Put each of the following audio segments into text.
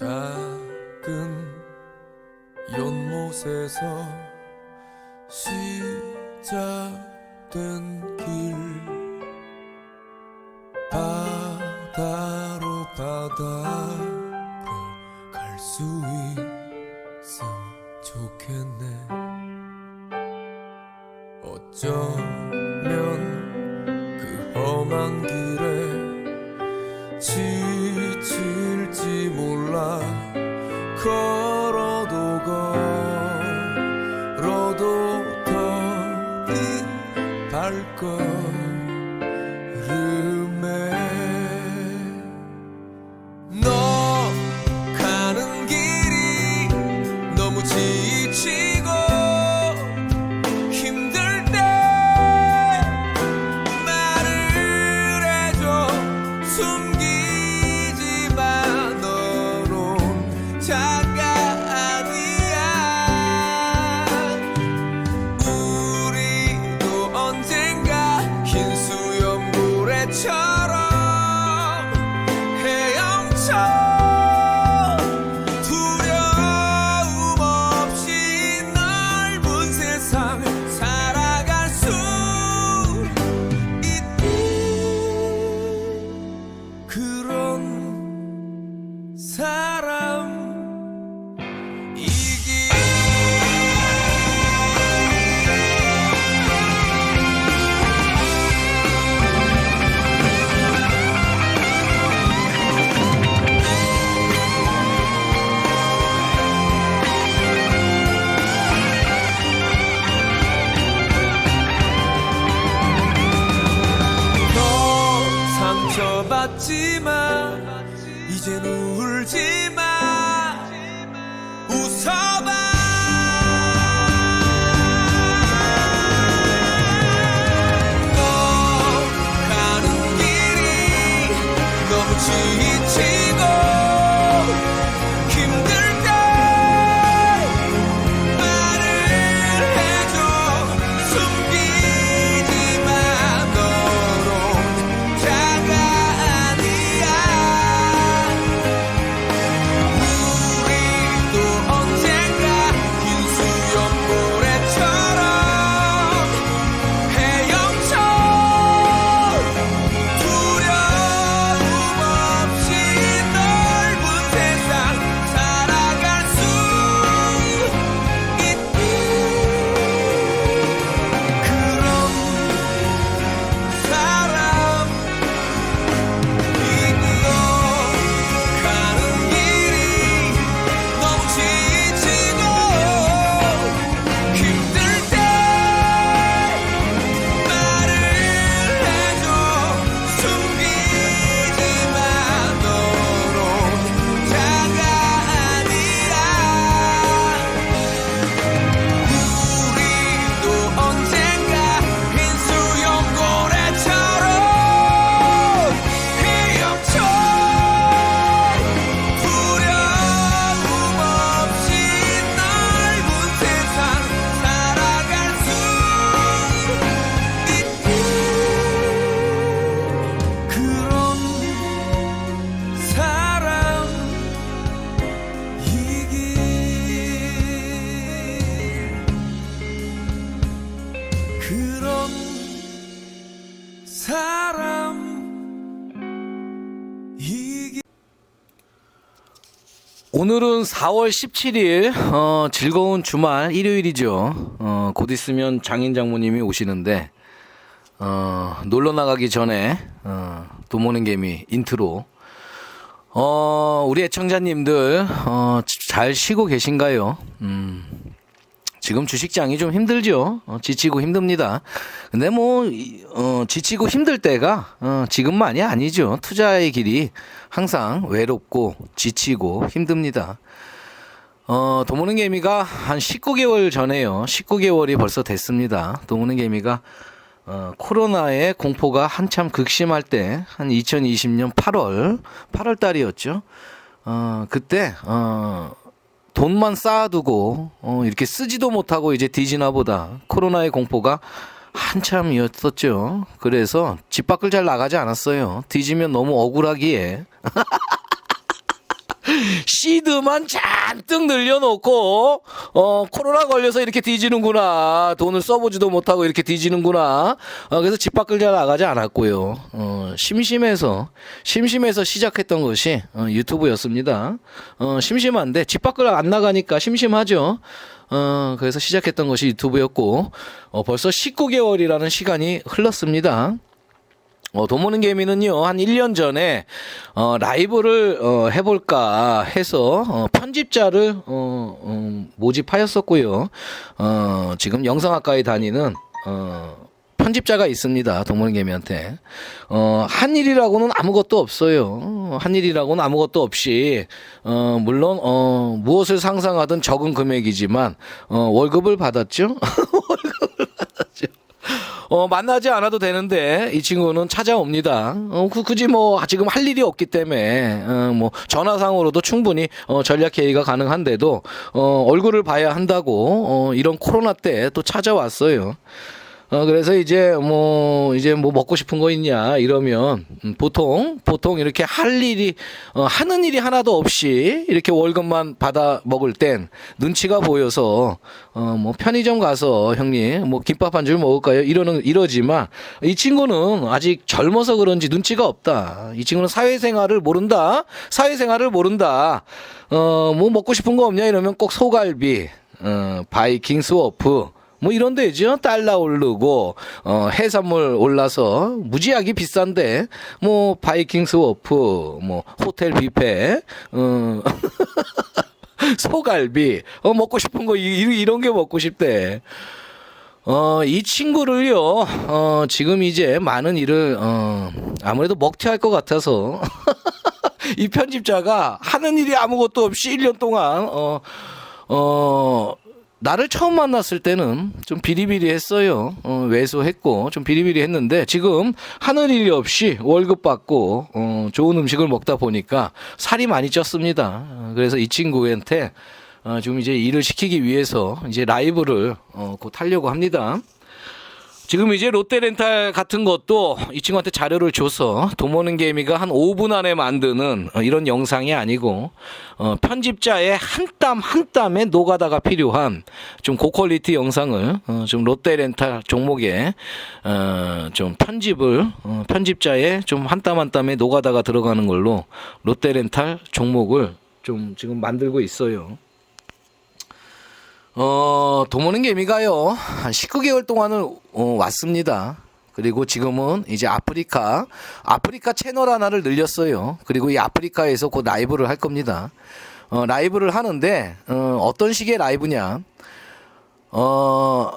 작은 연못에서 시작된 길. 바다로 바다로 갈 수 있음 좋겠네. 어쩌 상처받지마 이젠 울지마 그런 사람이길 오늘은 4월 17일 어, 즐거운 주말 일요일이죠. 어, 곧 있으면 장인 장모님이 오시는데 어, 놀러 나가기 전에 어, 도모는 개미 인트로 어, 우리 애청자님들 어, 잘 쉬고 계신가요? 음, 지금 주식장이 좀 힘들죠. 어, 지치고 힘듭니다. 근데 뭐 이- 어, 지치고 힘들 때가 어, 지금만이 아니죠. 투자의 길이 항상 외롭고 지치고 힘듭니다. 어, 도무는 개미가 한 19개월 전에요. 19개월이 벌써 됐습니다. 도무는 개미가 어, 코로나의 공포가 한참 극심할 때, 한 2020년 8월, 8월 달이었죠. 어, 그때, 어, 돈만 쌓아두고, 어, 이렇게 쓰지도 못하고 이제 뒤지나 보다. 코로나의 공포가 한참이었었죠. 그래서 집 밖을 잘 나가지 않았어요. 뒤지면 너무 억울하기에. 시드만 잔뜩 늘려놓고 어 코로나 걸려서 이렇게 뒤지는구나. 돈을 써보지도 못하고 이렇게 뒤지는구나. 어, 그래서 집 밖을 잘 나가지 않았고요. 어 심심해서 심심해서 시작했던 것이 어, 유튜브였습니다. 어 심심한데 집 밖을 안 나가니까 심심하죠. 어 그래서 시작했던 것이 유튜브였고 어 벌써 19개월이라는 시간이 흘렀습니다. 어, 도모는 개미는요, 한 1년 전에, 어, 라이브를, 어, 해볼까 해서, 어, 편집자를, 어, 어, 모집하였었고요. 어, 지금 영상학과에 다니는, 어, 편집자가 있습니다. 도모는 개미한테. 어, 한 일이라고는 아무것도 없어요. 어, 한 일이라고는 아무것도 없이, 어, 물론, 어, 무엇을 상상하든 적은 금액이지만, 어, 월급을 받았죠? 어, 만나지 않아도 되는데 이 친구는 찾아옵니다. 어, 그, 굳이 뭐 지금 할 일이 없기 때문에 어, 뭐 전화상으로도 충분히 어, 전략 회의가 가능한데도 어, 얼굴을 봐야 한다고 어, 이런 코로나 때 또 찾아왔어요. 어, 그래서 이제 뭐, 이제 뭐 먹고 싶은 거 있냐, 이러면, 음, 보통, 보통 이렇게 할 일이, 어, 하는 일이 하나도 없이 이렇게 월급만 받아 먹을 땐 눈치가 보여서, 어, 뭐 편의점 가서 형님, 뭐 김밥 한 줄 먹을까요? 이러는, 이러지만 이 친구는 아직 젊어서 그런지 눈치가 없다. 이 친구는 사회생활을 모른다. 사회생활을 모른다. 어, 뭐 먹고 싶은 거 없냐? 이러면 꼭 소갈비, 어, 바이킹 스워프, 뭐 이런 데죠. 달러 오르고 어 해산물 올라서 무지하게 비싼데 뭐 바이킹 스 워프 뭐 호텔 뷔페 어 소갈비 어 먹고 싶은 거 이- 이런 게 먹고 싶대. 어, 이 친구를요, 어, 지금 이제 많은 일을, 어, 아무래도 먹튀할 것 같아서, 이 편집자가 하는 일이 아무것도 없이 1년 동안, 어, 어, 나를 처음 만났을 때는 좀 비리비리했어요. 어, 왜소했고 좀 비리비리했는데 지금 하는 일이 없이 월급 받고 어, 좋은 음식을 먹다 보니까 살이 많이 쪘습니다. 어, 그래서 이 친구한테 어, 지금 이제 일을 시키기 위해서 이제 라이브를 어, 곧 하려고 합니다. 지금 이제 롯데렌탈 같은 것도 이 친구한테 자료를 줘서 도모는 개미가 한 5분 안에 만드는 어, 이런 영상이 아니고 어, 편집자의 한 땀 한 땀의 노가다가 필요한 좀 고퀄리티 영상을 어, 좀 롯데렌탈 종목에 어, 좀 편집을 어, 편집자의 좀 한 땀 한 땀의 노가다가 들어가는 걸로 롯데렌탈 종목을 좀 지금 만들고 있어요. 어, 도모는 개미가요, 한 19개월 동안을 어, 왔습니다. 그리고 지금은 이제 아프리카, 아프리카 채널 하나를 늘렸어요. 그리고 이 아프리카에서 곧 라이브를 할 겁니다. 어, 라이브를 하는데, 어, 어떤 식의 라이브냐, 어,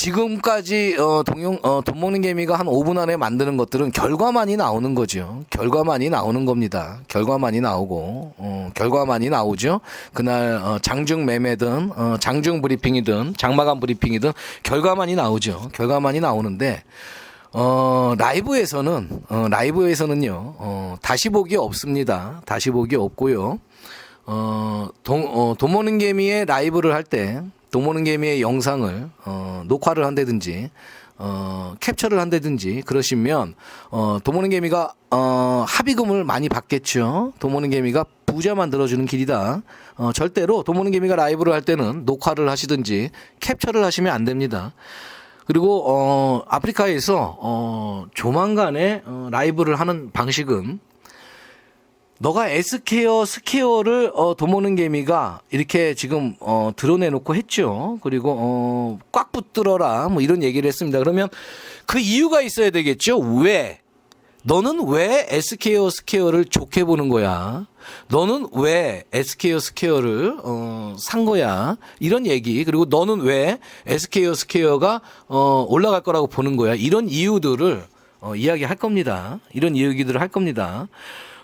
지금까지 어, 동용 어, 돈 먹는 개미가 한 5분 안에 만드는 것들은 결과만이 나오는 거죠. 결과만이 나오는 겁니다. 결과만이 나오고 어, 결과만이 나오죠. 그날 어, 장중 매매든 어, 장중 브리핑이든 장마감 브리핑이든 결과만이 나오죠. 결과만이 나오는데 어, 라이브에서는 어, 라이브에서는요. 어, 다시 보기 없습니다. 다시 보기 없고요. 어, 동, 어, 도모는 개미의 라이브를 할 때, 도모는 개미의 영상을, 어, 녹화를 한다든지, 어, 캡처를 한다든지, 그러시면, 어, 도모는 개미가, 어, 합의금을 많이 받겠죠. 도모는 개미가 부자 만들어주는 길이다. 어, 절대로 도모는 개미가 라이브를 할 때는 녹화를 하시든지, 캡처를 하시면 안 됩니다. 그리고, 어, 아프리카에서, 어, 조만간에, 어, 라이브를 하는 방식은, 너가 S케어, 스케어를 어, 도모는 개미가 이렇게 지금 어, 드러내놓고 했죠. 그리고 어, 꽉 붙들어라 뭐 이런 얘기를 했습니다. 그러면 그 이유가 있어야 되겠죠. 왜? 너는 왜 S케어, 스케어를 좋게 보는 거야? 너는 왜 S케어, 스케어를 어, 산 거야? 이런 얘기 그리고 너는 왜 S케어, 스케어가 어, 올라갈 거라고 보는 거야? 이런 이유들을 어, 이야기할 겁니다. 이런 이야기들을 할 겁니다.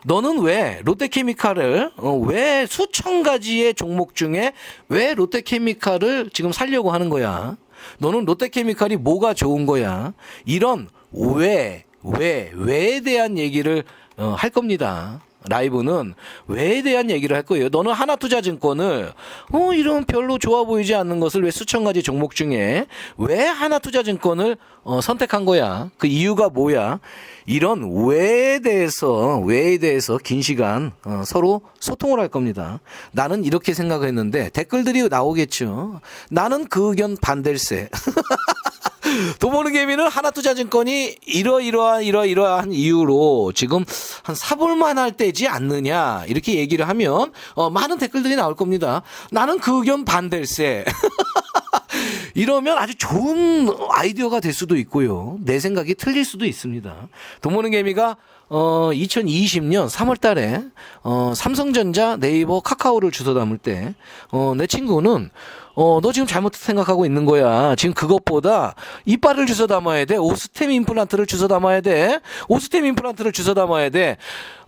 너는 왜 롯데케미칼을 어, 왜 수천 가지의 종목 중에 왜 롯데케미칼을 지금 살려고 하는 거야? 너는 롯데케미칼이 뭐가 좋은 거야? 이런 왜, 왜, 왜에 대한 얘기를 어, 할 겁니다. 라이브는 왜에 대한 얘기를 할 거예요. 너는 하나투자증권을 어 이런 별로 좋아 보이지 않는 것을 왜 수천 가지 종목 중에 왜 하나투자증권을 어, 선택한 거야? 그 이유가 뭐야? 이런 왜에 대해서 왜에 대해서 긴 시간 어, 서로 소통을 할 겁니다. 나는 이렇게 생각했는데 댓글들이 나오겠죠. 나는 그 의견 반댈세. 도모는 개미는 하나투자증권이 이러이러한 이러이러한 이유로 지금 한 사볼만 할 때지 않느냐 이렇게 얘기를 하면 어, 많은 댓글들이 나올 겁니다. 나는 그 의견 반댈세. 이러면 아주 좋은 아이디어가 될 수도 있고요. 내 생각이 틀릴 수도 있습니다. 도모는 개미가 어 2020년 3월 달에 어 삼성전자, 네이버, 카카오를 주워 담을 때 어 내 친구는 어 너 지금 잘못 생각하고 있는 거야. 지금 그것보다 이빨을 주워 담아야 돼. 오스템 임플란트를 주워 담아야 돼. 오스템 임플란트를 주워 담아야 돼.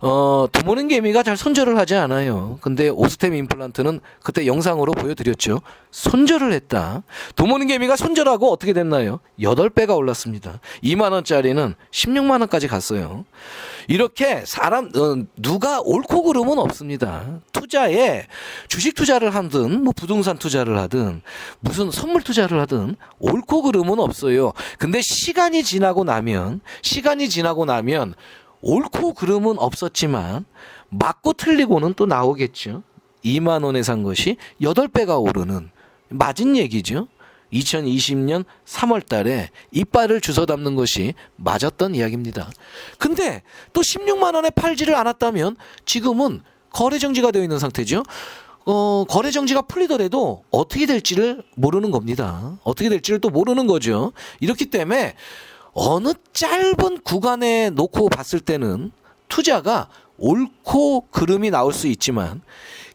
어 도모는 개미가 잘 손절을 하지 않아요. 근데 오스템 임플란트는 그때 영상으로 보여드렸죠. 손절을 했다. 도모는 개미가 손절하고 어떻게 됐나요? 8배가 올랐습니다. 2만 원짜리는 16만 원까지 갔어요. 이렇게 사람 어, 누가 옳고 그름은 없습니다. 투자에 주식 투자를 하든 뭐 부동산 투자를 하든 무슨 선물 투자를 하든 옳고 그름은 없어요. 근데 시간이 지나고 나면 시간이 지나고 나면 옳고 그름은 없었지만 맞고 틀리고는 또 나오겠죠. 2만 원에 산 것이 8배가 오르는 맞은 얘기죠. 2020년 3월 달에 이빨을 주워 담는 것이 맞았던 이야기입니다. 근데 또 16만 원에 팔지를 않았다면 지금은 거래 정지가 되어 있는 상태죠. 어, 거래 정지가 풀리더라도 어떻게 될지를 모르는 겁니다. 어떻게 될지를 또 모르는 거죠. 이렇기 때문에 어느 짧은 구간에 놓고 봤을 때는 투자가 옳고 그름이 나올 수 있지만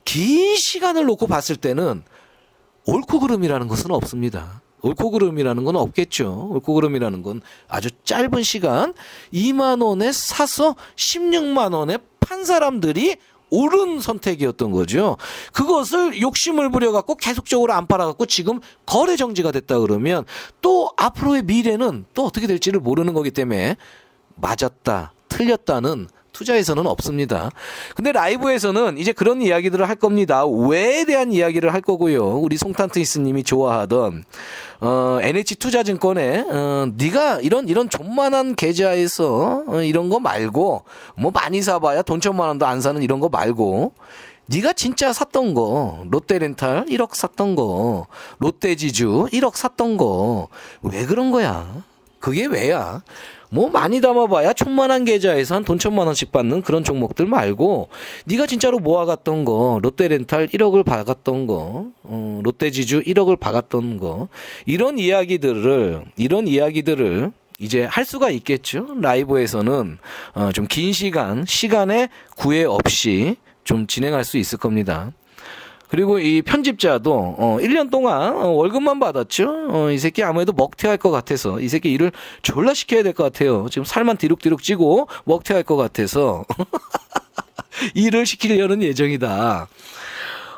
긴 시간을 놓고 봤을 때는 옳고 그름이라는 것은 없습니다. 옳고 그름이라는 건 없겠죠. 옳고 그름이라는 건 아주 짧은 시간 2만 원에 사서 16만 원에 판 사람들이 옳은 선택이었던 거죠. 그것을 욕심을 부려갖고 계속적으로 안 팔아갖고 지금 거래 정지가 됐다 그러면 또 앞으로의 미래는 또 어떻게 될지를 모르는 거기 때문에 맞았다, 틀렸다는 투자에서는 없습니다. 근데 라이브에서는 이제 그런 이야기들을 할 겁니다. 왜에 대한 이야기를 할 거고요. 우리 송탄트이스님이 좋아하던 어, NH 투자증권에 어, 네가 이런 이런 존만한 계좌에서 어, 이런 거 말고 뭐 많이 사봐야 돈 천만 원도 안 사는 이런 거 말고 네가 진짜 샀던 거 롯데렌탈 1억 샀던 거 롯데지주 1억 샀던 거 왜 그런 거야? 그게 왜야? 뭐 많이 담아봐야 천만한 계좌에서 한 돈 천만 원씩 받는 그런 종목들 말고 네가 진짜로 모아갔던 거 롯데렌탈 1억을 박았던 거 어, 롯데지주 1억을 박았던 거 이런 이야기들을 이런 이야기들을 이제 할 수가 있겠죠 라이브에서는 어, 좀 긴 시간 시간에 구애 없이 좀 진행할 수 있을 겁니다. 그리고 이 편집자도 어 1년 동안 어, 월급만 받았죠. 어, 이 새끼 아무래도 먹튀할 것 같아서 이 새끼 일을 졸라 시켜야 될 것 같아요. 지금 살만 뒤룩뒤룩 찌고 먹튀할 것 같아서 일을 시키려는 예정이다.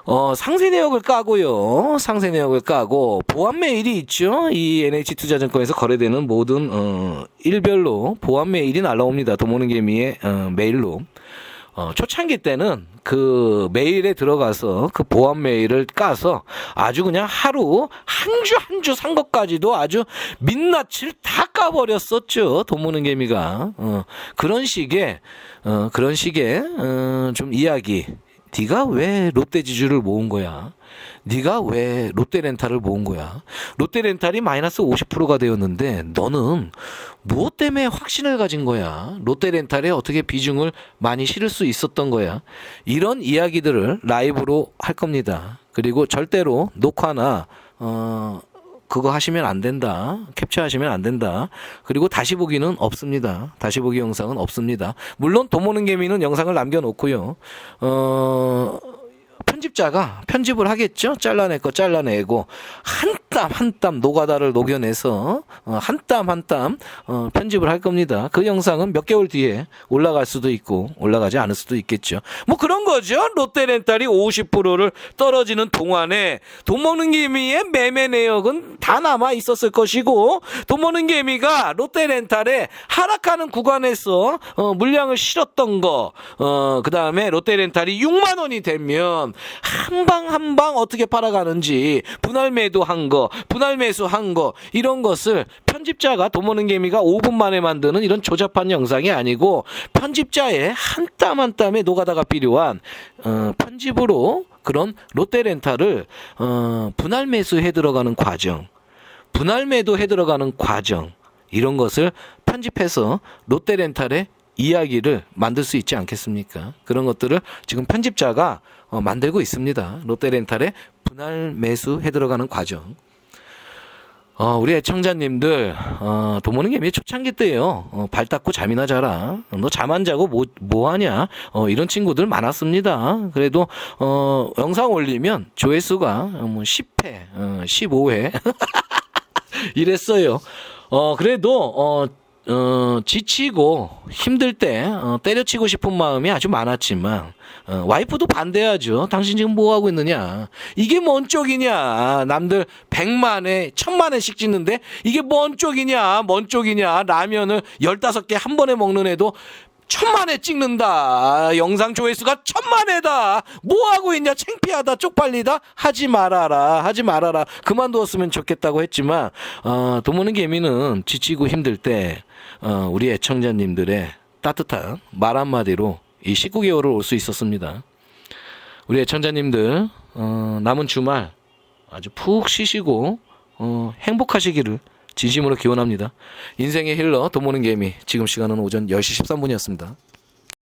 어, 상세 내역을 까고요. 상세 내역을 까고 보안 메일이 있죠. 이 NH투자증권에서 거래되는 모든 어, 일별로 보안 메일이 날라옵니다. 도모는 개미의 어, 메일로. 어, 초창기 때는 그 메일에 들어가서 그 보안 메일을 까서 아주 그냥 하루 한 주 한 주 산 것까지도 아주 민낯을 다 까버렸었죠. 돈 모는 개미가. 어, 그런 식의, 어, 그런 식의, 어, 좀 이야기. 네가 왜 롯데 지주를 모은 거야? 네가 왜 롯데렌탈을 모은 거야? 롯데렌탈이 마이너스 50%가 되었는데 너는 무엇 때문에 확신을 가진 거야? 롯데렌탈에 어떻게 비중을 많이 실을 수 있었던 거야? 이런 이야기들을 라이브로 할 겁니다. 그리고 절대로 녹화나 어 그거 하시면 안 된다. 캡처하시면 안 된다. 그리고 다시 보기는 없습니다. 다시 보기 영상은 없습니다. 물론 도모는 개미는 영상을 남겨놓고요. 어, 편집자가 편집을 하겠죠. 잘라낼 거 잘라내고 한 땀 한 땀 노가다를 녹여내서 어, 한땀 한땀 어, 편집을 할 겁니다. 그 영상은 몇 개월 뒤에 올라갈 수도 있고 올라가지 않을 수도 있겠죠. 뭐 그런 거죠. 롯데렌탈이 50%를 떨어지는 동안에 돈 먹는 개미의 매매 내역은 다 남아 있었을 것이고 돈 먹는 개미가 롯데렌탈에 하락하는 구간에서 어, 물량을 실었던 거, 어, 그 다음에 롯데렌탈이 6만 원이 되면 한 방 한 방 어떻게 팔아가는지 분할 매도한 거, 분할 매수한 거 이런 것을 편집자가 돈 먹는 개미가 5분 만에 만드는 이런 조잡한 영상이 아니고 편집자의 한 땀 한 땀의 노가다가 필요한 어, 편집으로 그런 롯데렌탈을 어, 분할 매수해 들어가는 과정, 분할 매도해 들어가는 과정 이런 것을 편집해서 롯데렌탈의 이야기를 만들 수 있지 않겠습니까? 그런 것들을 지금 편집자가 어, 만들고 있습니다. 롯데렌탈의 분할 매수해 들어가는 과정. 어, 우리 애청자님들, 어, 도모는 개미 초창기 때요, 어, 발 닦고 잠이나 자라. 너 잠 안 자고 뭐, 뭐 하냐? 어, 이런 친구들 많았습니다. 그래도, 어, 영상 올리면 조회수가 어, 뭐 10회, 어, 15회. 이랬어요. 어, 그래도, 어, 어, 지치고 힘들 때 어, 때려치고 싶은 마음이 아주 많았지만 어, 와이프도 반대하죠. 당신 지금 뭐 하고 있느냐? 이게 뭔 쪽이냐? 남들 백만에 천만에씩 찍는데 이게 뭔 쪽이냐? 뭔 쪽이냐? 라면을 열다섯 개 한 번에 먹는 애도 천만에 찍는다. 영상 조회수가 천만에다. 뭐 하고 있냐? 창피하다. 쪽팔리다. 하지 말아라. 하지 말아라. 그만두었으면 좋겠다고 했지만 어, 도무는 개미는 지치고 힘들 때 어, 우리 애청자님들의 따뜻한 말 한마디로 이 19개월을 올 수 있었습니다. 우리 애청자님들 어, 남은 주말 아주 푹 쉬시고 어, 행복하시기를 진심으로 기원합니다. 인생의 힐러 도모는 개미 지금 시간은 오전 10시 13분이었습니다.